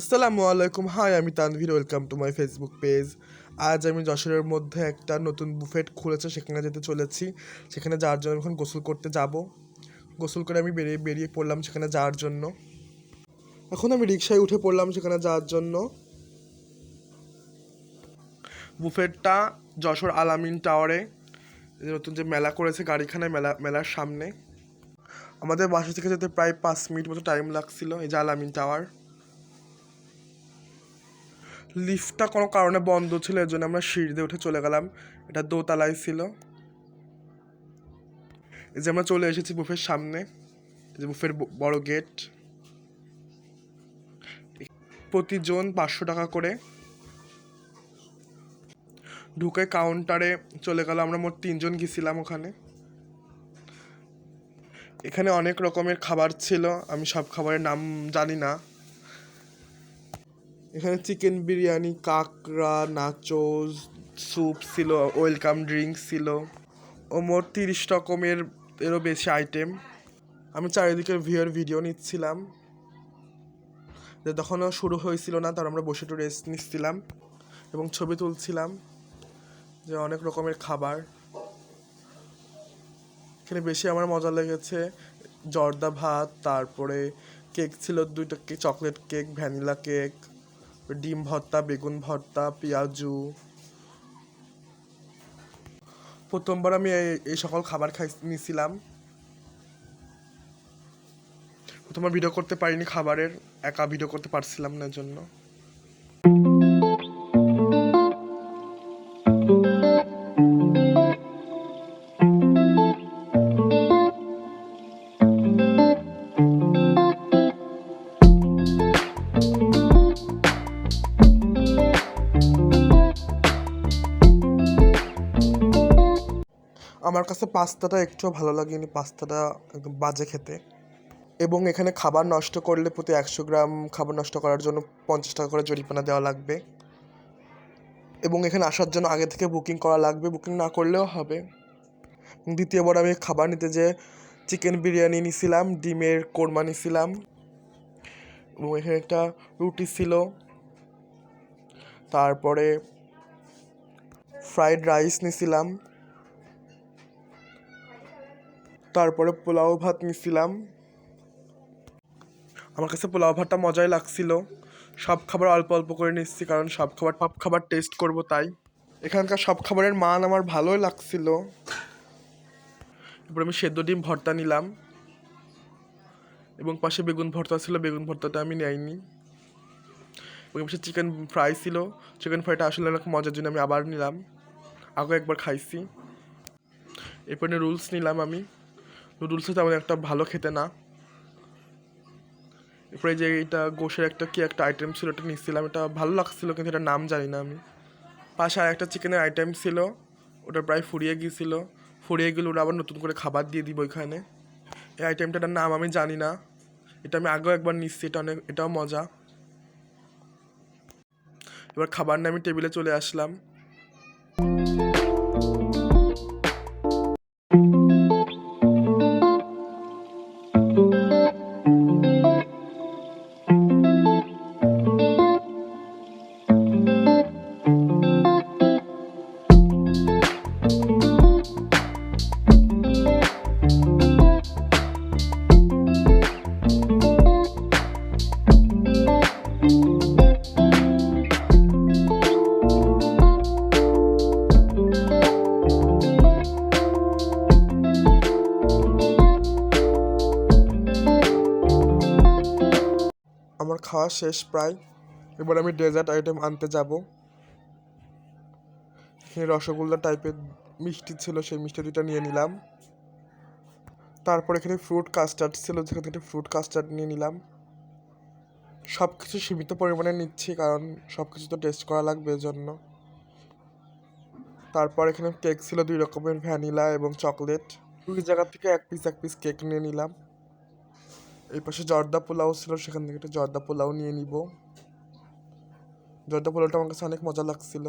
আসসালামু আলাইকুম। হাই, আমি Tanvir. Welcome to my Facebook page. আজ আমি যশোরের মধ্যে একটা নতুন বুফেট খুলেছে, সেখানে যেতে চলেছি। সেখানে যাওয়ার জন্য এখন গোসল করতে যাব। গোসল করে আমি বেরিয়ে বেরিয়ে পড়লাম সেখানে যাওয়ার জন্য। এখন আমি রিক্সায় উঠে পড়লাম সেখানে যাওয়ার জন্য। বুফেটটা যশোর আলামিন টাওয়ারে। নতুন যে মেলা করেছে গাড়িখানায় মেলা, মেলার সামনে। আমাদের বাসা থেকে যেতে প্রায় পাঁচ মিনিট মতো টাইম লাগছিল, এই যে আলামিন টাওয়ার। লিফটটা কোনো কারণে বন্ধ ছিল, এর জন্য আমরা সিঁড়ি দিয়ে উঠে চলে গেলাম। এটা দোতলায় ছিল। এই যে আমরা চলে এসেছি বুফের সামনে, এই যে বুফের বড় গেট। প্রতিজন পাঁচশো টাকা করে। ঢুকে কাউন্টারে চলে গেল, আমরা মোট তিনজন গেছিলাম ওখানে। এখানে অনেক রকমের খাবার ছিল, আমি সব খাবারের নাম জানি না। এখানে চিকেন বিরিয়ানি, কাঁকড়া নাচোস স্যুপ ছিল ওয়েলকাম ড্রিঙ্কস ছিল। ও মোট তিরিশ রকমের এরও বেশি আইটেম আমি চারিদিকের ভিউর ভিডিও নিচ্ছিলাম। যে তখনও শুরু হয়েছিল না, তার আমরা বসে একটু রেস্ট নিচ্ছিলাম এবং ছবি তুলছিলাম যে অনেক রকমের খাবার। এখানে বেশি আমার মজা লেগেছে, জর্দা ভাত, তারপরে কেক ছিল দুইটা cake chocolate cake vanilla cake ডিম ভর্তা, বেগুন ভর্তা, পেঁয়াজু। প্রথমবার আমি এই- সকল খাবার খাই নিয়েছিলাম প্রথমবার ভিডিও করতে পারিনি খাবারের, একা ভিডিও করতে পারছিলাম না জন্য আমার কাছে পাস্তাটা একটুও ভালো লাগেনি, পাস্তাটা একদম বাজে খেতে। এবং এখানে খাবার নষ্ট করলে প্রতি একশো গ্রাম খাবার নষ্ট করার জন্য পঞ্চাশ টাকা করে জরিমানা দেওয়া লাগবে। এবং এখানে আসার জন্য আগে থেকে বুকিং করা লাগবে বুকিং না করলেও হবে। দ্বিতীয়বার আমি খাবার নিতে যে চিকেন বিরিয়ানি নিছিলাম, ডিমের কোরমা নিছিলাম, এবং এখানে একটা রুটি ছিল। তারপরে ফ্রাইড রাইস নিছিলাম। তারপরে পোলাও ভাত নিছিলাম। আমার কাছে পোলাও ভাতটা মজাই লাগছিল। সব খাবার অল্প অল্প করে নিচ্ছি কারণ সব খাবার সব খাবার টেস্ট করব তাই। এখানকার সব খাবারের মান আমার ভালোই লাগছিল। এরপর আমি সেদ্ধ ডিম ভর্তা নিলাম। এবং পাশে বেগুন ভর্তা ছিল, বেগুন ভর্তাটা আমি নেইনি। এবং পাশে চিকেন ফ্রাই ছিল চিকেন ফ্রাইটা আসলে অনেক মজার জন্য আমি আবার নিলাম। আগে একবার খাইছি। এরপরে রুলস নিলাম আমি। নুডলসে তেমন একটা ভালো খেতে না। এরপরে যে এটা গোশের একটা কি একটা আইটেম ছিল এটা নিচ্ছিলাম, এটা ভালো লাগছিল কিন্তু এটার নাম জানি না আমি। পাশে আর একটা চিকেনের আইটেম ছিল, ওটা প্রায় ফুরিয়ে গিয়েছিল। ফুরিয়ে গেলে ওরা আবার নতুন করে খাবার দিয়ে দিব ওইখানে। এই আইটেমটার নাম আমি জানি না। এটা আমি আগেও একবার নিচ্ছি, এটা অনেক, এটাও মজা। এবার খাবার নিয়ে আমি টেবিলে চলে আসলাম। আমার খাওয়া শেষ প্রায়। এবার আমি ডেজার্ট আইটেম আনতে যাব। এখানে রসগোল্লা টাইপের মিষ্টি ছিল, সেই মিষ্টি দুটা নিয়ে নিলাম। তারপর এখানে ফ্রুট কাস্টার্ড ছিল, যেখান থেকে ফ্রুট কাস্টার্ড নিয়ে নিলাম। সব কিছু সীমিত পরিমাণে নিচ্ছি, কারণ সব কিছু তো টেস্ট করা লাগবে জন্য তারপর এখানে কেক ছিল দুই রকমের ভ্যানিলা এবং চকলেট দুই জায়গা থেকে এক পিস এক পিস কেক নিয়ে নিলাম। এই পাশে জর্দা পোলাও ছিল, সেখান থেকে একটা জর্দা পোলাও নিয়ে নিব। জর্দা পোলাওটা আমার কাছে অনেক মজা লাগছিল।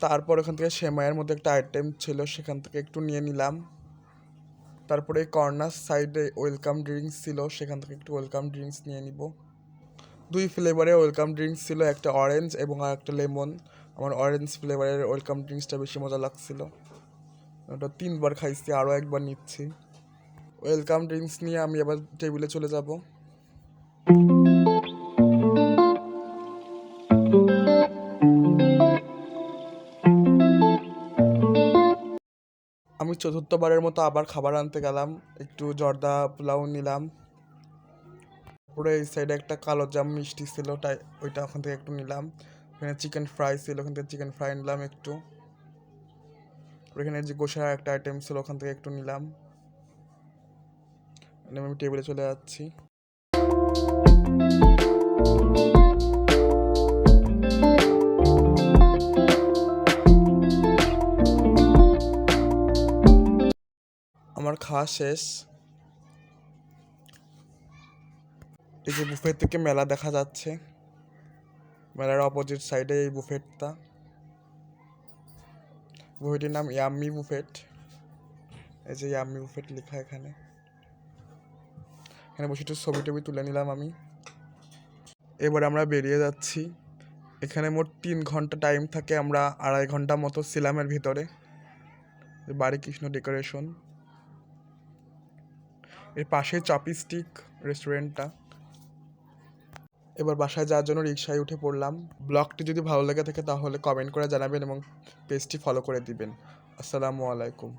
তারপর ওখান থেকে সেমাইয়ের মধ্যে একটা আইটেম ছিল, সেখান থেকে একটু নিয়ে নিলাম। তারপরে কর্নার সাইডে ওয়েলকাম ড্রিঙ্কস ছিল, সেখান থেকে একটু ওয়েলকাম ড্রিঙ্কস নিয়ে নিব। দুই ফ্লেভারের ওয়েলকাম ড্রিঙ্কস ছিল, একটা অরেঞ্জ এবং আর একটা লেমন আমার অরেঞ্জ ফ্লেভারের ওয়েলকাম ড্রিঙ্কসটা বেশি মজা লাগছিল। ওটা তিনবার খাইছি আরও একবার নিচ্ছি। ওয়েলকাম ড্রিঙ্কস নিয়ে আমি আবার টেবিলে চলে যাব। আমি চতুর্থবারের মতো আবার খাবার আনতে গেলাম। একটু জর্দা পোলাও নিলাম। পুরো এই সাইডে একটা কালো জাম মিষ্টি ছিল, তাই ওইটা ওখান থেকে একটু নিলাম। এখানে চিকেন ফ্রাই ছিল, ওখান থেকে চিকেন ফ্রাই নিলাম একটু। এখানে যে গোসার একটা আইটেম ছিল, ওখান থেকে একটু নিলাম। আমি টেবিলে চলে যাচ্ছি। আমার খাওয়া শেষ। এই যে বুফেট থেকে মেলা দেখা যাচ্ছে। মেলার অপোজিট সাইডে এই বুফেটটা বুফেটের নাম ইয়াম্মি বুফেট এই যে ইয়াম্মি বুফেট লেখা এখানে। এখানে বসে একটু ছবি টবি তুলে নিলাম আমি। এবার আমরা বেরিয়ে যাচ্ছি। এখানে মোট তিন ঘণ্টা টাইম থাকে আমরা আড়াই ঘণ্টা মতো ছিলাম এর ভিতরে। বাড়ি কৃষ্ণ ডেকোরেশন এর পাশে চপিস্টিক রেস্টুরেন্টটা এবার বাসায় যাওয়ার জন্য রিক্সায় উঠে পড়লাম। ব্লগটি যদি ভালো লেগে থাকে তাহলে কমেন্ট করে জানাবেন এবং পেজটি ফলো করে দিবেন। আসসালামু আলাইকুম।